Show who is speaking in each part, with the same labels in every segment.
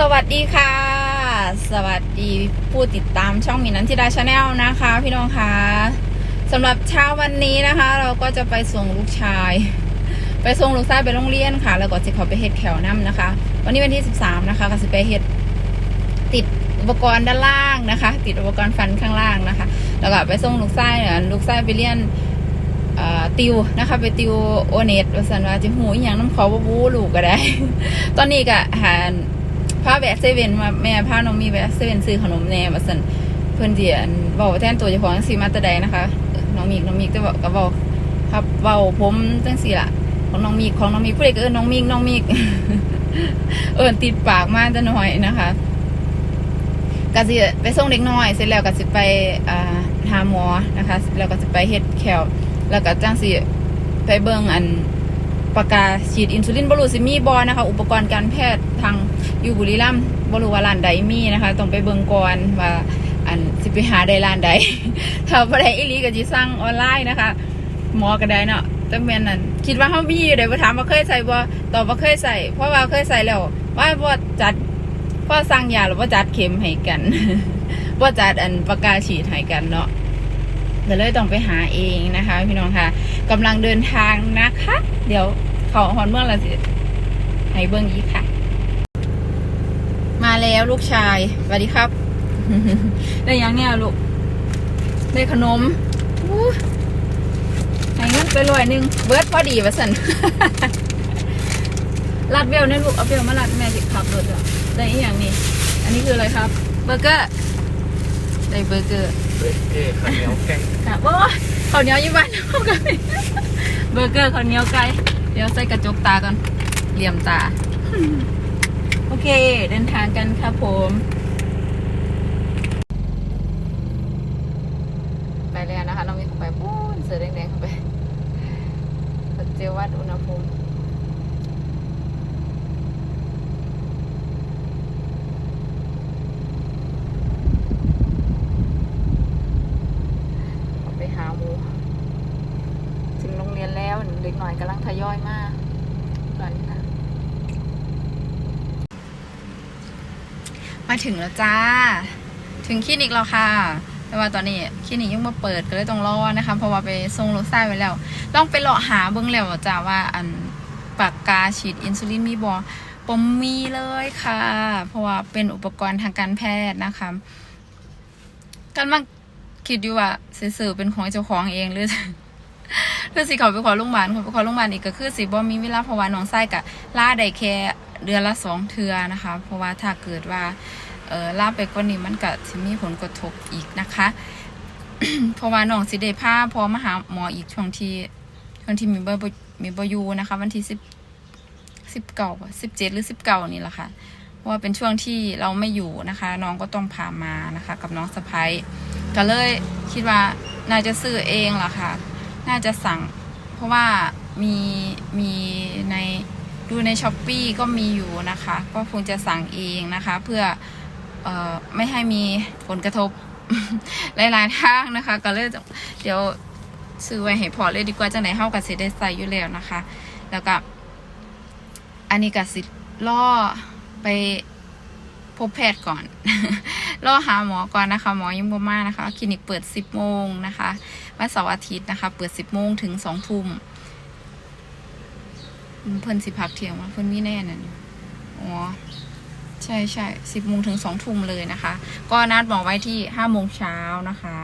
Speaker 1: สวัสดีค่ะ สวัสดีผู้ติดตามช่องมินันทิดาชาแนลนะคะ พี่น้องคะสำหรับเช้าวันนี้นะคะ เราก็จะไปส่งลูกชาย ไปส่งลูกชายไปโรงเรียนค่ะ แล้วก็จะขาไปเฮ็ดแขวน้ำนะคะ วันนี้วันที่ 13 นะคะก็จะไปเฮ็ดติดอุปกรณ์ด้านล่างนะคะ ติดอุปกรณ์ฟันข้างล่างนะคะ แล้วก็ไปส่งลูกชายลูกชายไปเรียนติวนะคะไปติวโอเน็ตว่าสันว่าจะหูอย่างน้ำเขาบ่บูลูกก็ได้ ตอนนี้ก็หา พาแวะเซเว่นมาแม่พาน้องมีแวะเซเว่นซื้อขนมแน่มาสันเพื่อนเดียนบอกว่าแทนตัวเจ้าของจังสีมาตะใดนะคะน้องมีกน้องมีกก็บอกก็บอกครับเบาผมจังสีล่ะของน้องมีกของน้องมีกผู้ใดก็เอิ้นน้องมีกน้องมีกเอิ้นติดปากมากจะหน่อยนะคะก็สิไปส่งเด็กน้อย เสร็จแล้วก็สิไปอ่าหาหมอนะคะ แล้วก็สิไปเฮ็ดแคลแล้วก็จังสิไปเบิ่งอัน ปากกาฉีดอินซูลินบรูสิมีบอนะคะ อุปกรณ์การแพทย์ทางอยู่บุรีรัมบรูวาร้านใดมีนะคะต้องไปเบิงก่อนว่าอันสิไปหาได้ร้านใดถ้าบ่ได้อีหลีก็สิสั่งออนไลน์นะคะ หมอก็ได้เนาะแต่แม่นนั่นคิดว่าเฮามีอยู่ได้บ่ถามว่าเคยใส่บ่ตอบว่าเคยใส่เพราะว่าเคยใส่แล้วว่าบ่จัดพอสั่งยาแล้วบ่จัดเข็มให้กันบ่าจัดอันปากกาฉีดให้กันเนาะ เดี๋ยวเลยต้องไปหาเองนะคะ พี่น้องค่ะกำลังเดินทางนะคะ เดี๋ยวเขาฮอนเมื่อไรสิให้เบิ้งอีกค่ะ มาแล้วลูกชายสวัสดีครับ ได้ยังเนี่ยลูก ได้ขนมอู้ให้เงินไปร้อยนึง เบิร์ดพอดีวะสันลัดเบลเนี่ยลูก เอาเบลมาลัดแม่จิขับรถอะได้อีกอย่างนี้ อันนี้คืออะไรครับ เบอร์เกอร์ ได้เบอร์เกอร์
Speaker 2: เฮ้ยเอ้ข้าวเหนียวแกง
Speaker 1: ค่ะโอ้ข้าวเหนียวยี่บ้านเขากันเบอร์เกอร์ข้าวเหนียวไก่เดี๋ยวใส่กระจกตาก่อนเหลี่ยมตา โอเค เดินทางกันครับผม ไปแล้วนะคะ น้องมีเข้าไปปูนเสือแดงๆเข้าไปเจวัดอุณหภูมิออกไปหาหมู ถึงโรงเรียนแล้วเด็กหน่อยกำลังทยอยมากตอนนี้นะ มาถึงแล้วจ้า ถึงคลินิกแล้วค่ะ แต่ว่าตอนนี้คลินิกยังมาเปิดก็เลยต้องรอนะคะ เพราะว่าไปส่งรถไส้ไว้แล้วต้องไปเลาะหาเบิ้องแล้วจ้าว่าอันปากกาฉีดอินซูลินมีบอปมมีเลยค่ะ เพราะว่าเป็นอุปกรณ์ทางการแพทย์นะคะกันมาคิดอยู่ว่าสื่อเป็นของเจ้าของเองหรือคือสิเขาไปขอโรงพยาบาลเขาไปขอโรงพยาบาลอีกก็คือสิบ่มีเวลาเพราะว่าน้องไส้กะล่าได้แค่ เดือนละสองเทือนะคะ เพราะว่าถ้าเกิดว่าเออล่าไปกว่านี้มันก็จะมีผลกระทบอีกนะคะ เพราะว่าน้องสิได้พาพอมาหาหมออีกช่วงที่ช่วงที่มีเบอร์มีเบอร์ยูนะคะ วันที่สิบสิบเก้าสิบเจ็ดหรือสิบเก้านี่แหละค่ะเพราะว่าเป็นช่วงที่เราไม่อยู่นะคะ น้องก็ต้องพามานะคะ กับน้องสะพ้ยก็เลยคิดว่าน่าจะซื้อเองล่ะค่ะ น่าจะสั่ง เพราะว่ามีมีใน ดูในช้อปปีก็มีอยู่นะคะ ก็คงจะสั่งเองนะคะ เพื่อออไม่ให้มีผลกระทบหลายๆทางนะคะ ก็เลยเดี๋ยวซื้อไว้ให้พอเลยดีกว่าจังไหนเฮากับสิได้ใส่อยู่แล้วนะคะ แล้วก็ อันนี้ก็สิล่อไปพบแพทย์ก่อนล่อหาหมอก่อนนะคะ หมอยังบ่มานะคะ คลินิกเปิด 10 โมงนะคะ วันเสาร์อาทิตย์นะคะ เปิด 10 โมงถึง 2 ทุ่ม เพิ่นสิพักเที่ยงว่าเพิ่นมีแน่นั่นอ๋อใช่ใช่สิบโมงถึงสองทุ่มเลยนะคะ ก็นัดหมอไว้ที่ห้าโมงเช้านะคะ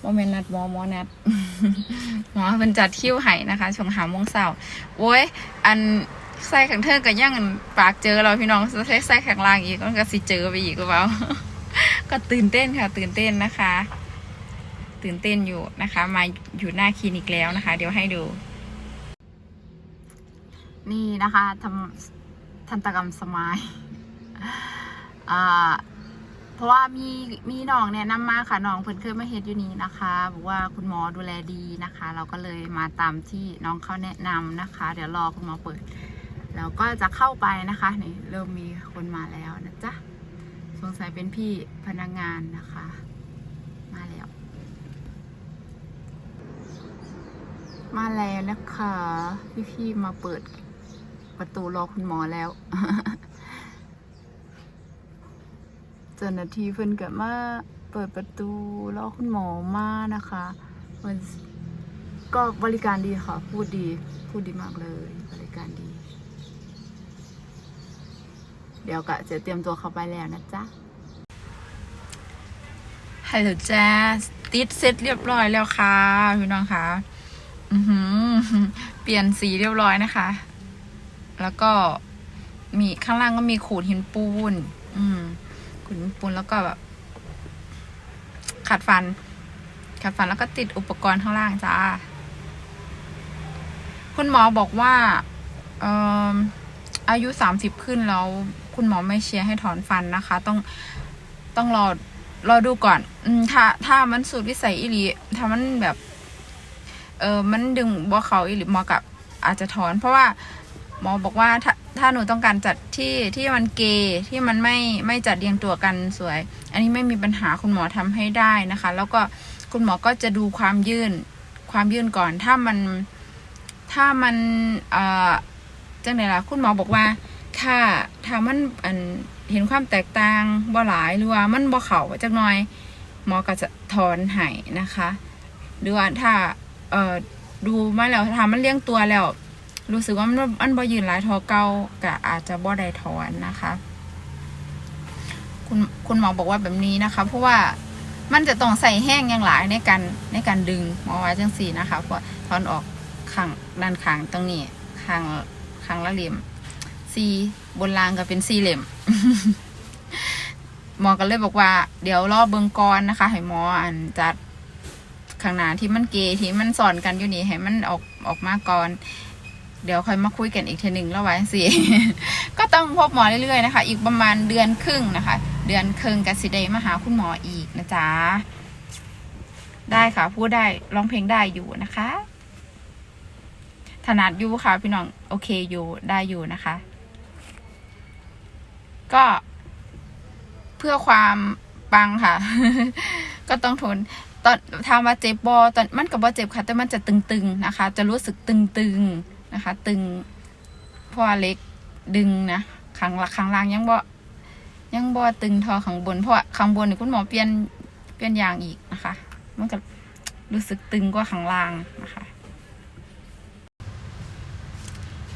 Speaker 1: โมเมนนัดหมอหมอนัดหมอเป็นจัดคิ้วไห้นะคะช่วงหาโมงเช้าโอ้ย อันใส่ขังเทิงกับย่างปากเจอเราพี่น้องใส่ใส่แข็งล่างอีกก็สิเจอไปอีกหรือเปล่าก็ตื่นเต้นค่ะ ตื่นเต้นนะคะ ตื่นเต้นอยู่นะคะ มาอยู่หน้าคลินิกแล้วนะคะ เดี๋ยวให้ดู นี่นะคะทำทันตกรรมสมายอ่าเพราะว่ามีมีน้องแนะนำมาค่ะน้องเพิ่นเคยมาเฮ็ดอยู่นี่นะคะบอกว่าคุณหมอดูแลดีนะคะ เราก็เลยมาตามที่น้องเขาแนะนำนะคะ เดี๋ยวรอคุณหมอเปิดแล้วก็จะเข้าไปนะคะนี่เริ่มมีคนมาแล้วนะจ๊ะสงสัยเป็นพี่พนักงานนะคะ มาแล้ว มาแล้วนะคะพี่ๆมาเปิด ประตูรอคุณหมอแล้ว เจ้าหน้าที่เพิ่นก็มาเปิดประตูรอคุณหมอมานะคะมันก็บริการดีค่ะ พูดดีพูดดีมากเลย บริการดี เดี๋ยวก็จะเตรียมตัวเข้าไปแล้วนะจ๊ะฮัลโหลจ้าติดเสร็จเรียบร้อยแล้วค่ะ พี่น้องค่ะเปลี่ยนสีเรียบร้อยนะคะ แล้วก็มีข้างล่างก็มีขูดหินปูน อืม ขูดหินปูนแล้วก็แบบขัดฟัน ขัดฟันแล้วก็ติดอุปกรณ์ข้างล่างจ้า คุณหมอบอกว่าเอ่ออายุสามสิบขึ้นแล้ว คุณหมอไม่เชียร์ให้ถอนฟันนะคะ ต้องต้องรอรอดูก่อน อืมถ้า ถ้ามันสุดวิสัยอิลีถ้ามันแบบ เออมันดึงบ่เขาอิลีหมอกับอาจจะถอน เพราะว่า หมอบอกว่าถ้าถ้าหนูต้องการจัดที่ที่มันเกย์ที่มันไม่ไม่จัดเรียงตัวกันสวย อันนี้ไม่มีปัญหาคุณหมอทำให้ได้นะคะ แล้วก็คุณหมอก็จะดูความยื่นความยื่นก่อน ถ้ามันถ้ามันเอ่อจังไหนล่ะคุณหมอบอกว่า ถ้าถ้ามันอันเห็นความแตกต่างบ่หลายหรือว่ามันบ่เข่าจักหน่อยหมอก็จะถอนให้นะคะ หรือว่าถ้าเอ่อดูมาแล้วถ้ามันเลี้ยงตัวแล้ว รู้สึกว่ามันมันบ่ยืนหลายทอเก่าก็อาจจะบ่ได้ถอนนะคะ คุณคุณหมอบอกว่าแบบนี้นะคะ เพราะว่ามันจะต้องใส่แห้งอย่างหลายในการในการดึงหมอว่าจังสี่นะคะ เพราะถอนออกข้างด้านข้างตรงนี้ข้างข้างละเหลี่ยมสี่บนรางก็เป็นสี่เหลี่ยมหมอก็เลยบอกว่า เดี๋ยวรอบเบิงกอนนะคะ ให้หมออันจัดข้างหน้าที่มันเกยที่มันสอนกันอยู่นี่ให้มันออกออกมาก่อน เดี๋ยวค่อยมาคุยกันอีกทีหนึ่งแล้วไว้สิก็ต้องพบหมอเรื่อยๆนะคะ อีกประมาณเดือนครึ่งนะคะ เดือนครึ่งกับสิเดมาหาคุณหมออีกนะจ๊ะได้ค่ะพูดได้ร้องเพลงได้อยู่นะคะ ถนัดอยู่ค่ะพี่น้องโอเคอยู่ได้อยู่นะคะ ก็เพื่อความปังค่ะ ก็ต้องทนตอนถามว่าเจ็บบอตอนมันกับว่เจ็บค่ะ แต่มันจะตึงๆนะคะ จะรู้สึกตึงๆ นะคะ ตึงเพราะว่าเล็กดึงนะข้างละข้างล่างยังบ่ยังบ่ตึงทอข้างบนเพราะข้างบนนี่คุณหมอเปลี่ยนเปลี่ยนยางอีกนะคะ มันก็รู้สึกตึงกว่าข้างล่างนะคะ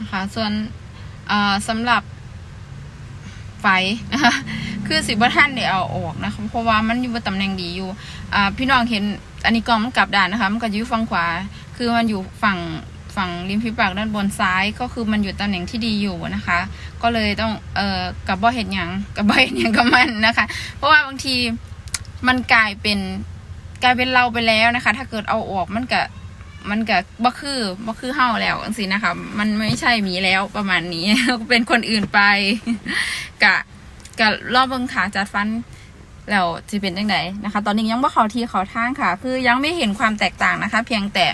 Speaker 1: นะคะส่วนเอ่อสำหรับไฟนะคะคือสิบท่านได้เอาออกนะคะเพราะว่ามันอยู่บนตำแหน่งดีอยู่อ่าพี่น้องเห็นอันนี้กองมันกลับด้านนะคะ มันก็อยู่ฝั่งขวา คือมันอยู่ฝั่ง ฝั่งริมฝีปากด้านบนซ้ายก็คือมันอยู่ตำแหน่งที่ดีอยู่นะคะ ก็เลยต้องเอ่อกับบ่เห็นยังกับบ่เห็นยังกับมันนะคะ เพราะว่าบางทีมันกลายเป็นกลายเป็นเราไปแล้วนะคะ ถ้าเกิดเอาออกมันก็มันก็บ่คือบ่คือเฮาแล้วจังซี่นะคะ มันไม่ใช่มีแล้วประมาณนี้ เป็นคนอื่นไปกะกะรอบเบิ่งขาจัดฟันแล้วจะเป็นยังไงนะคะ ตอนนี้ยังว่เขาทีเขาทางค่ะ คือยังไม่เห็นความแตกต่างนะคะ เพียงแต่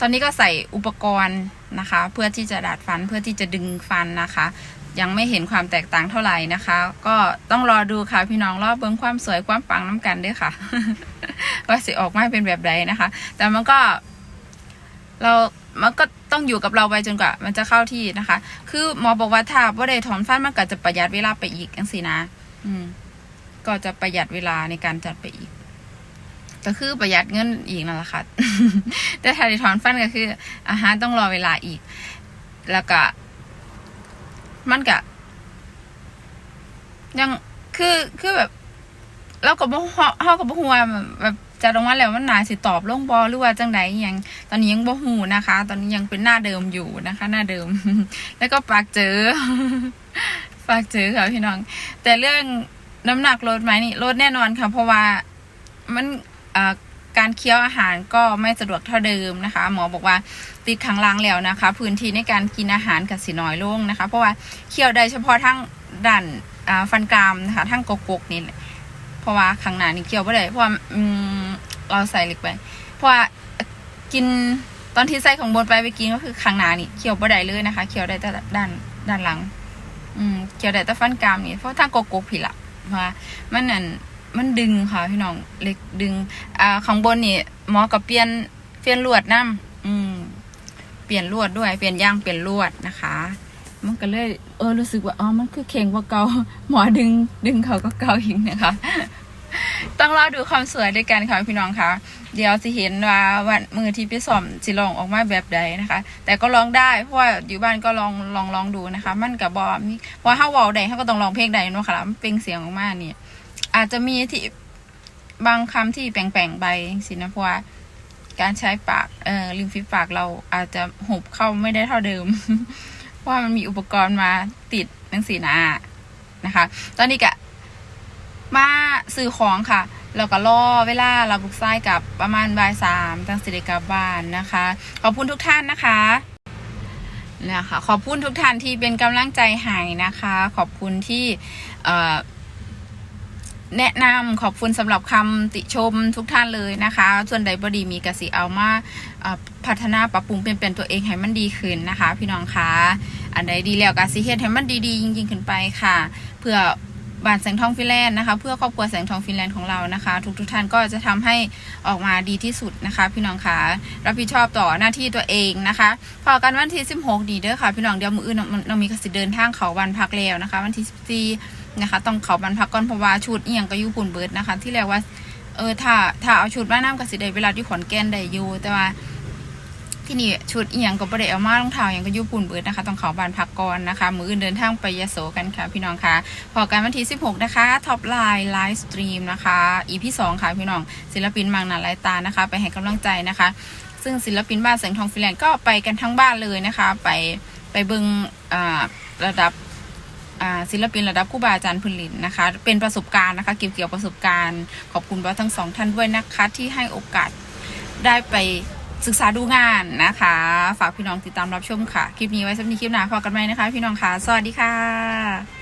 Speaker 1: ตอนนี้ก็ใส่อุปกรณ์นะคะ เพื่อที่จะดัดฟันเพื่อที่จะดึงฟันนะคะ ยังไม่เห็นความแตกต่างเท่าไหร่นะคะ ก็ต้องรอดูค่ะพี่น้องรอบเบิ้งความสวยความปังน้ำกันด้วยค่ะว่าสิออกมาเป็นแบบใดนะคะ แต่มันก็ เรามันก็ต้องอยู่กับเราไปจนกว่า มันจะเข้าที่นะคะ คือหมอบอกว่าถ้าว่าได้ถอนฟันมันก็จะประหยัดเวลาไปอีกจังสินะ อืม ก็จะประหยัดเวลาในการจัดไปอีก ก็คือประหยัดเงินอีกนั่นแหละค่ะ แต่ถ้าได้ถอนฟันก็คือ อาหารต้องรอเวลาอีก แล้วก็ มันก็ยังคือคือแบบเราก็บ่เฮาเฮาก็บ่ฮู้ว่าแบบจะลงมาแล้วมันน่าสิตอบลงบ่หรือว่าจังใดยังตอนนี้ยังบ่ฮู้นะคะ ตอนนี้ยังเป็นหน้าเดิมอยู่นะคะ หน้าเดิม แล้วก็ปากเจอปากเจอค่ะพี่น้อง แต่เรื่องน้ำหนักลดไหมนี่ลดแน่นอนค่ะ เพราะว่ามัน การเคี้ยวอาหารก็ไม่สะดวกเท่าเดิมนะคะ หมอบอกว่าติดขังล่างแล้วนะคะ พื้นที่ในการกินอาหารกับสีน้อยลงนะคะ เพราะว่าเคี้ยวได้เฉพาะทั้งด้านฟันกรามนะคะทั้งกกกนี่เพราะว่าข้างหน้านี่เคี้ยวไม่ได้เพราะว่าอืมเราใส่เหล็กไป เพราะว่ากินตอนที่ใส่ของบนไปไปกินก็คือข้างหน้านี่เคี้ยวไม่ได้เลยนะคะเคี้ยวได้แต่ด้านด้านหลัง อืมเกี่ยวได้แต่ฟันกรามนี่เพราะถ้าโกกผิดละว่ามันนั่น มันดึงค่ะพี่น้องเล็กดึง อ่าข้างบนนี่หมอกับเปลี่ยนเปลี่ยนลวดน้ำอืมเปลี่ยนลวดด้วยเปลี่ยนยางเปลี่ยนลวดนะคะ มันก็เลยเออรู้สึกว่าอ๋อมันคือเข่งกว่าเกาหมอดึง ดึงเขาก็เกาอีกนะคะ ต้องรอดูความสวยด้วยกันค่ะพี่น้องคะเดี๋ยวสิเห็นว่าวันมือที่ไปสอมสิลองออกมาแบบใดนะคะ แต่ก็ร้องได้เพราะว่าอยู่บ้านก็ลองลองลองดูนะคะ มันกับบอมีเพราะถ้าวอลใดเขาก็ต้องร้องเพลงใดเนาะค่ะมันเป็นเสียงออกมาเนี่ย อาจจะมีที่บางคำที่แปลงๆไปสินะเพราะว่าการใช้ปากเอ่อริมฝีปากเราอาจจะหุบเข้าไม่ได้เท่าเดิม เพราะว่ามันมีอุปกรณ์มาติดหนังสีหนานะคะ ตอนนี้กะมาซื้อของค่ะแล้วก็รอเวลาเราบุกไส้กับประมาณบ่ายสามตั้งสิริกลับบ้านนะคะ ขอบคุณทุกท่านนะคะนะคะขอบคุณทุกท่านที่เป็นกำลังใจให้นะคะ ขอบคุณที่เอ่อ แนะนำขอบคุณสำหรับคำติชมทุกท่านเลยนะคะ ส่วนใดบดีมีกสิเอามาพัฒนาปรับปรุงเปลี่ยนแปลงตัวเองให้มันดีขึ้นนะคะ พี่น้องคะอันใดดีแล้วกสิเฮ็ดให้มันดีๆยิ่งๆขึ้นไปค่ะ เพื่อบานแสงทองฟินแลนด์นะคะ เพื่อครอบครัวแสงทองฟินแลนด์ของเรานะคะ ทุกทุกๆท่านก็จะทำให้ออกมาดีที่สุดนะคะ พี่น้องคะรับผิดชอบต่อหน้าที่ตัวเองนะคะพอกันวันที่ 16 ดีเด้อค่ะ พี่น้องเดี๋ยวมืออื่นเราเรามีกสิเดินทางเขาวันพักแล้วนะคะ วันที่14 นะคะ ต้องเขาวันพักก่อนเพราะว่าชุดเอียงก็อยุปุ่นเบิร์ดนะคะ ที่เรียกว่าเออถ้าถ้าเอาชุดมาน้ำกับสิได้เวลาที่ขอนแก่นได้อยู่แต่ว่าที่นี่ชุดเอียงก็บ่ได้เอามารองเท้าอหยังก็อยุปุ่นเบิดนะคะต้องเขาบานพักก่อนนะคะ มืออื่นเดินทางไปยโสกันค่ะ พี่น้องคะพอกันวันที่ 16 นะคะท็อปไลน์ไลฟ์สตรีมนะคะอีพีสองค่ะพี่น้องศิลปินมังนาลายตานะคะ ไปให้กำลังใจนะคะ ซึ่งศิลปินบ้านแสงทองฟิแลนด์ก็ไปกันทั้งบ้านเลยนะคะ ไปไปเบิงระดับ ศิลปินระดับครูบาอาจารย์พืนลินนะคะ เป็นประสบการณ์นะคะ เกี่ยวเกี่ยวประสบการณ์ ขอบคุณบอสทั้งสองท่านด้วยนะคะ ที่ให้โอกาสได้ไปศึกษาดูงานนะคะ ฝากพี่น้องติดตามรับชมค่ะ คลิปนี้ไว้สำหรับคลิปหน้าพอกันไหมนะคะ พี่น้องค่ะ สวัสดีค่ะ